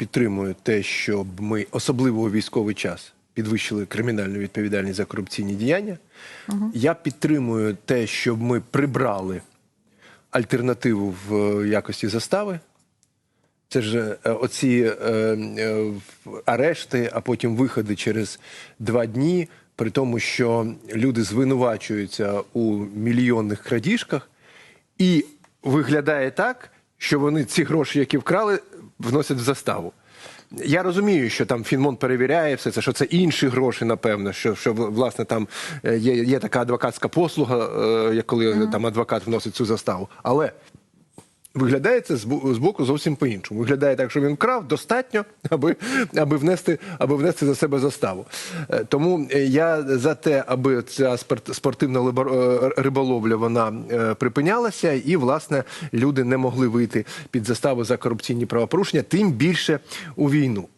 підтримую те, щоб ми, особливо у військовий час, підвищили кримінальну відповідальність за корупційні діяння. Я підтримую те, щоб ми прибрали альтернативу в е, якості застави. Це ж е, оці е, е, арешти, а потім виходи через два дні, при тому, що люди звинувачуються у мільйонних крадіжках, і виглядає так, що вони ці гроші, які вкрали, вносять в заставу. Я розумію, що там Фінмон перевіряє все це, що це інші гроші, напевно, що, що власне там е, є, є така адвокатська послуга, е, як коли там адвокат вносить цю заставу. Але Виглядає це з бо- з боку зовсім по-іншому. Виглядає так, що він вкрав достатньо, аби, аби, внести, аби внести за себе заставу. Е, Тому е, я за те, аби ця спорт- спортивна е, риболовля вона припинялася, і власне люди не могли вийти під заставу за корупційні правопорушення, тим більше у війну.